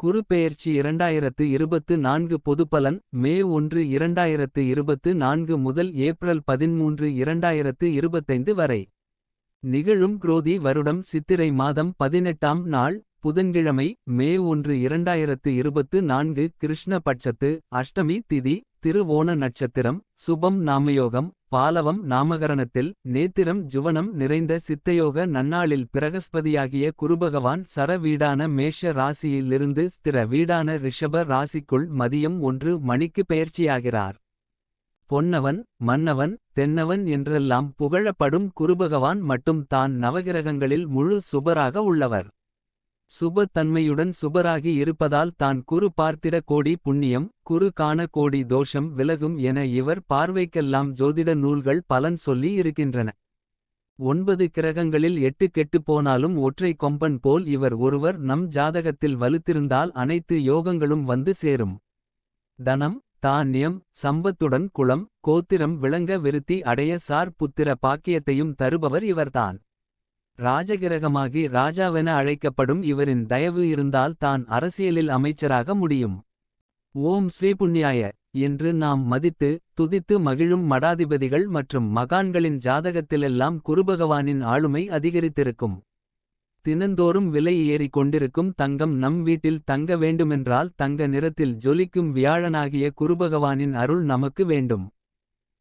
குரு பெயர்ச்சி இரண்டாயிரத்து இருபத்து நான்கு பொதுப்பலன் மே ஒன்று இரண்டாயிரத்து இருபத்து நான்கு முதல் ஏப்ரல் பதின்மூன்று இரண்டாயிரத்து இருபத்தைந்து வரை. நிகழும் குரோதி வருடம் சித்திரை மாதம் பதினெட்டாம் நாள் புதன்கிழமை மே ஒன்று இரண்டாயிரத்து இருபத்து நான்கு கிருஷ்ண பட்சத்து அஷ்டமி திதி திருவோண நட்சத்திரம் சுபம் நாமயோகம் பாலவம் நாமகரணத்தில் நேத்திரம் ஜுவனம் நிறைந்த சித்தயோக நன்னாளில் பிரகஸ்பதியாகிய குருபகவான் சர வீடான மேஷ ராசியிலிருந்து ஸ்திர வீடான ரிஷப ராசிக்குள் மதியம் ஒன்று மணிக்கு பெயர்ச்சியாகிறார். பொன்னவன் மன்னவன் தென்னவன் என்றெல்லாம் புகழப்படும் குருபகவான் மட்டும் தான் நவகிரகங்களில் முழு சுபராக உள்ளவர். சுப தன்மையுடன் சுபராகி இருப்பதால் தான் குரு பார்த்திட கோடி புண்ணியம் குரு காண கோடி தோஷம் விலகும் என இவர் பார்வைக்கெல்லாம் ஜோதிட நூல்கள் பலன் சொல்லி இருக்கின்றன. ஒன்பது கிரகங்களில் எட்டு கெட்டுப் போனாலும் ஒற்றை கொம்பன் போல் இவர் ஒருவர் நம் ஜாதகத்தில் வலுத்திருந்தால் அனைத்து யோகங்களும் வந்து சேரும். தனம் தானியம் சம்பத்துடன் குளம் கோத்திரம் விளங்க விருத்தி அடைய சார் புத்திர பாக்கியத்தையும் தருபவர் இவர்தான். ராஜகிரகமாகி ராஜாவென அழைக்கப்படும் இவரின் தயவு இருந்தால் தான் அரசியலில் அமைச்சராக முடியும். ஓம் ஸ்ரீபுண்ணியாய என்று நாம் மதித்து துதித்து மகிழும் மடாதிபதிகள் மற்றும் மகான்களின் ஜாதகத்திலெல்லாம் குருபகவானின் ஆளுமை அதிகரித்திருக்கும். தினந்தோறும் விலை ஏறிக் கொண்டிருக்கும் தங்கம் நம் வீட்டில் தங்க வேண்டுமென்றால் தங்க நிறத்தில் ஜொலிக்கும் வியாழனாகிய குருபகவானின் அருள் நமக்கு வேண்டும்.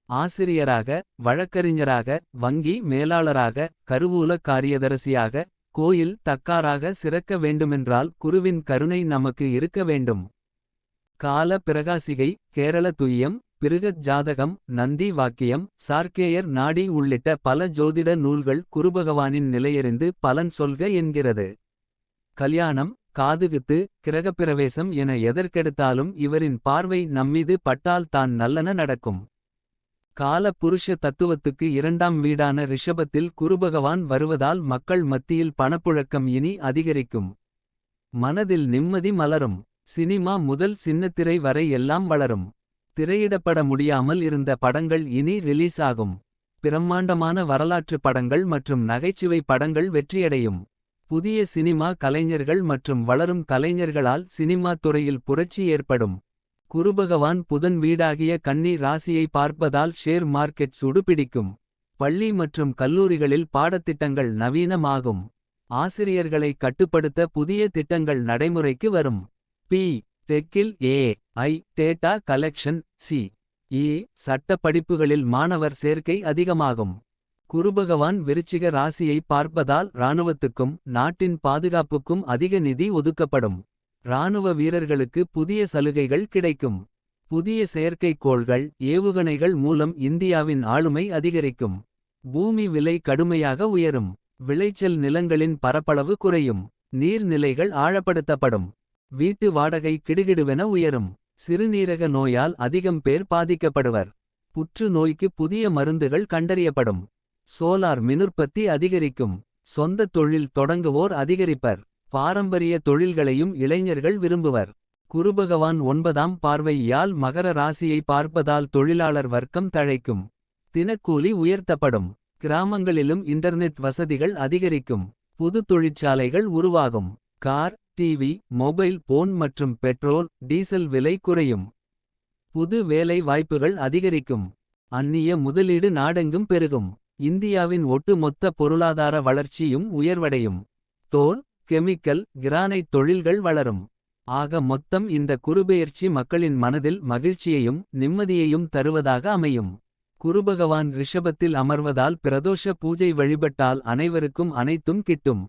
ஆசிரியராக வழக்கறிஞராக வங்கி மேலாளராக கருவூல காரியதரசியாக கோயில் தக்காராக சிறக்க வேண்டுமென்றால் குருவின் கருணை நமக்கு இருக்க வேண்டும். கால பிரகாசிகை கேரள துய்யம் பிருகத் ஜாதகம் நந்தி வாக்கியம் சார்க்கேயர் நாடி உள்ளிட்ட பல ஜோதிட நூல்கள் குருபகவானின் நிலையறிந்து பலன் சொல்க என்கிறது. கல்யாணம் காதுகுத்து கிரகப்பிரவேசம் என எதற்கெடுத்தாலும் இவரின் பார்வை நம்மீது பட்டால் தான் நல்லன நடக்கும். கால புருஷ தத்துவத்துக்கு இரண்டாம் வீடான ரிஷபத்தில் குருபகவான் வருவதால் மக்கள் மத்தியில் பணப்புழக்கம் இனி அதிகரிக்கும். மனதில் நிம்மதி மலரும் சினிமா முதல் சின்னத்திரை வரை எல்லாம் வளரும். திரையிடப்பட முடியாமல் இருந்த படங்கள் இனி ரிலீஸ் ஆகும். பிரம்மாண்டமான வரலாற்று படங்கள் மற்றும் நகைச்சுவை படங்கள் வெற்றியடையும். புதிய சினிமா கலைஞர்கள் மற்றும் வளரும் கலைஞர்களால் சினிமா துறையில் புரட்சி ஏற்படும். குருபகவான் புதன் வீடாகிய கன்னி ராசியை பார்ப்பதால் ஷேர் மார்க்கெட் சுடுபிடிக்கும் பள்ளி மற்றும் கல்லூரிகளில் பாடத்திட்டங்கள் நவீனமாகும். ஆசிரியர்களை கட்டுப்படுத்த புதிய திட்டங்கள் நடைமுறைக்கு வரும். B டெக்கில் A I data collection C E சட்ட படிப்புகளில் மாணவர் சேர்க்கை அதிகமாகும். குருபகவான் விருச்சிக ராசியை பார்ப்பதால் இராணுவத்துக்கும் நாட்டின் பாதுகாப்புக்கும் அதிக நிதி ஒதுக்கப்படும். இராணுவ வீரர்களுக்கு புதிய சலுகைகள் கிடைக்கும். புதிய செயற்கைக்கோள்கள் ஏவுகணைகள் மூலம் இந்தியாவின் ஆளுமை அதிகரிக்கும். பூமி விலை கடுமையாக உயரும். விளைச்சல் நிலங்களின் பரப்பளவு குறையும். நீர்நிலைகள் ஆழப்படுத்தப்படும். வீட்டு வாடகை கிடுகிடுவென உயரும். சிறுநீரக நோயால் அதிகம் பேர் பாதிக்கப்படுவர். புற்று நோய்க்கு புதிய மருந்துகள் கண்டறியப்படும். சோலார் மினுற்பத்தி அதிகரிக்கும். சொந்த தொழில் தொடங்குவோர் அதிகரிப்பர். பாரம்பரிய தொழில்களையும் இளைஞர்கள் விரும்புவர். குருபகவான் ஒன்பதாம் பார்வையால் மகர ராசியை பார்ப்பதால் தொழிலாளர் வர்க்கம் தழைக்கும். தினக்கூலி உயர்த்தப்படும். கிராமங்களிலும் இன்டர்நெட் வசதிகள் அதிகரிக்கும். புது தொழிற்சாலைகள் உருவாகும். கார் டிவி மொபைல் போன் மற்றும் பெட்ரோல் டீசல் விலை குறையும். புது வேலை வாய்ப்புகள் அதிகரிக்கும். அந்நிய முதலீடு நாடெங்கும் பெருகும். இந்தியாவின் ஒட்டுமொத்த பொருளாதார வளர்ச்சியும் உயர்வடையும். தோல் கெமிக்கல் கிரானைட் தொழில்கள் வளரும். ஆக மொத்தம் இந்த குருபெயர்ச்சி மக்களின் மனதில் மகிழ்ச்சியையும் நிம்மதியையும் தருவதாக அமையும். குருபகவான் ரிஷபத்தில் அமர்வதால் பிரதோஷ பூஜை வழிபட்டால் அனைவருக்கும் அனைத்தும் கிட்டும்.